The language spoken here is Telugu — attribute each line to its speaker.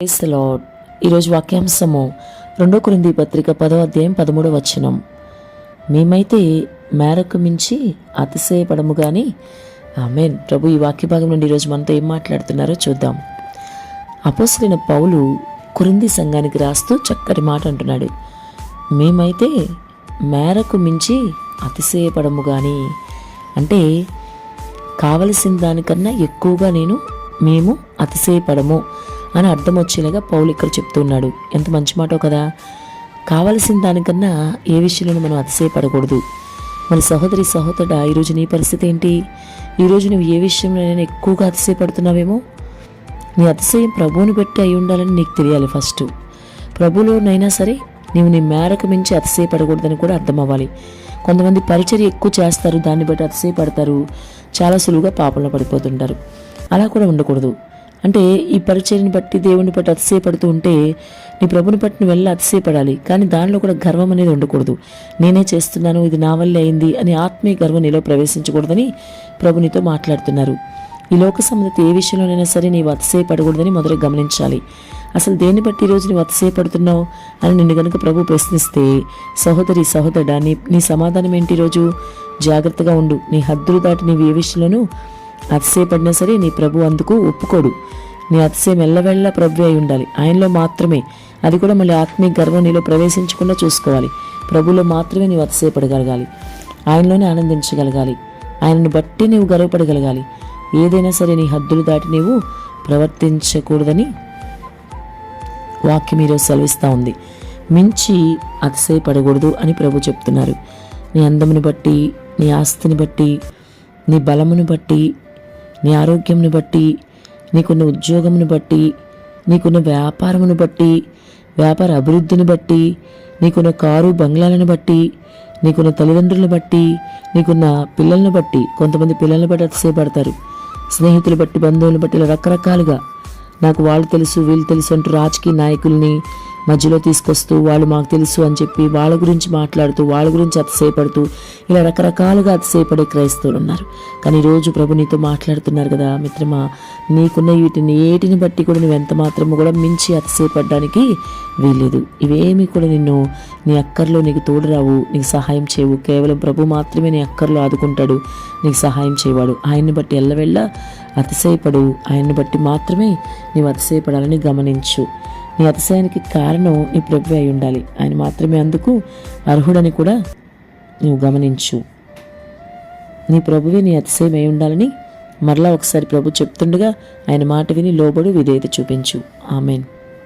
Speaker 1: లార్డ్ ఈరోజు వాక్యాంశము రెండో కురింది పత్రిక పదో అధ్యాయం పదమూడవ వచనం. మేమైతే మేరకు మించి అతిశయపడము కానీ ఆమెన్. ప్రభు ఈ వాక్య భాగం నుండి ఈరోజు మనతో ఏం మాట్లాడుతున్నారో చూద్దాం. అపోసరైన పౌలు కురింది సంఘానికి రాస్తూ చక్కటి మాట అంటున్నాడు. మేమైతే మేరకు మించి అతిశయపడము కానీ అంటే కావలసిన దానికన్నా ఎక్కువగా నేను మేము అతిశయపడము. అని అర్థం వచ్చేలాగా పౌలు ఇక్కడ చెప్తున్నాడు. ఎంత మంచి మాట కదా? కావలసిన దానికన్నా ఏ విషయంలోనూ మనం అతిశయపడకూడదు మన సహోదరి సహోదరుడా ఈరోజు నీ పరిస్థితి ఏంటి? ఈరోజు నువ్వు ఏ విషయంలోనైనా ఎక్కువగా అతిశయపడుతున్నావేమో నీ అతిశయం ప్రభువుని బట్టి అయి ఉండాలని నీకు తెలియాలి ఫస్ట్. ప్రభులోనైనా సరే నీవు నీ మేరకు మించి అతిశయపడకూడదని కూడా అర్థం అవ్వాలి కొంతమంది పరిచర్య ఎక్కువ చేస్తారు దాన్ని బట్టి అతిశయపడతారు చాలా సులువుగా పాపంలో పడిపోతుంటారు. అలా కూడా ఉండకూడదు. అంటే ఈ పరిచర్ని బట్టి దేవుని బట్టి అతిశయపడుతూ ఉంటే నీ ప్రభుని బట్టి నువ్వు వెళ్ళి అతిశయపడాలి. కానీ దానిలో కూడా గర్వం అనేది ఉండకూడదు. నేనే చేస్తున్నాను ఇది నా వల్లే అయింది అని ఆత్మీయ గర్వం నీలో ప్రవేశించకూడదని ప్రభునితో మాట్లాడుతున్నారు. ఈ లోక సంబంధిత ఏ విషయంలోనైనా సరే నీవు అతిశయపడకూడదని మొదట గమనించాలి. అసలు దేన్ని బట్టి ఈరోజు నువ్వు అతిశయపడుతున్నావు అని నిన్ను గనుక ప్రభు ప్రశ్నిస్తే సహోదరి సహోదరుడా నీ నీ సమాధానం ఏంటి ఈరోజు జాగ్రత్తగా ఉండు. నీ హద్దులు దాటి నీవు ఏ విషయంలోనూ అతిశయపడినా సరే నీ ప్రభు అందుకు ఒప్పుకోడు. నీ అతిశయం ఎల్లవెళ్ళ ప్రభు అయి ఉండాలి. ఆయనలో మాత్రమే. అది కూడా మళ్ళీ ఆత్మీయ గర్వం నీలో ప్రవేశించకుండా చూసుకోవాలి. ప్రభులో మాత్రమే నీవు అతిశయపడగలగాలి. ఆయనలోనే ఆనందించగలగాలి. ఆయనను బట్టి నీవు గర్వపడగలగాలి. ఏదైనా సరే నీ హద్దులు దాటి నీవు ప్రవర్తించకూడదని వాక్యం ఈరోజు సెలవిస్తూ ఉంది. మించి అతిశయపడకూడదు అని ప్రభు చెప్తున్నారు. నీ అందముని బట్టి నీ ఆస్తిని బట్టి నీ బలమును బట్టి నీ ఆరోగ్యంను బట్టి నీకున్న ఉద్యోగమును బట్టి నీకున్న వ్యాపారమును బట్టి వ్యాపార అభివృద్ధిని బట్టి నీకున్న కారు బంగ్లాలను బట్టి నీకున్న తల్లిదండ్రులను బట్టి నీకున్న పిల్లలను బట్టి కొంతమంది పిల్లలను బట్టి అతిశయపడతారు స్నేహితులు బట్టి బంధువులను బట్టి ఇలా రకరకాలుగా నాకు వాళ్ళు తెలుసు వీళ్ళు తెలుసు అంటూ రాజకీయ నాయకుల్ని మధ్యలో తీసుకొస్తూ వాళ్ళు మాకు తెలుసు అని చెప్పి వాళ్ళ గురించి మాట్లాడుతూ వాళ్ళ గురించి అతిశయపడుతూ ఇలా రకరకాలుగా అతిశయపడే క్రైస్తవులు ఉన్నారు. కానీ ఈరోజు ప్రభు నీతో మాట్లాడుతున్నారు కదా మిత్రమా నీకున్న వీటిని ఏటిని బట్టి కూడా నువ్వు ఎంత మాత్రము కూడా మించి అతిశయపడడానికి వీలేదు ఇవేమి కూడా నిన్ను నీ అక్కర్లో నీకు తోడురావు నీకు సహాయం చేయవు. కేవలం ప్రభు మాత్రమే నీ అక్కర్లో ఆదుకుంటాడు నీకు సహాయం చేయవాడు. ఆయన్ని బట్టి ఎల్లవెళ్ళ అతిశయపడు. ఆయన్ని బట్టి మాత్రమే నీవు అతిశయపడాలని గమనించు. నీ అతిశయానికి కారణం నీ ప్రభు అయి ఉండాలి. ఆయన మాత్రమే అందుకు అర్హుడని కూడా నువ్వు గమనించు. నీ ప్రభువే నీ అతిశయం అయి ఉండాలని మరలా ఒకసారి ప్రభు చెప్తుండగా ఆయన మాట విని లోబడు విధేయత చూపించు. ఆమెన్.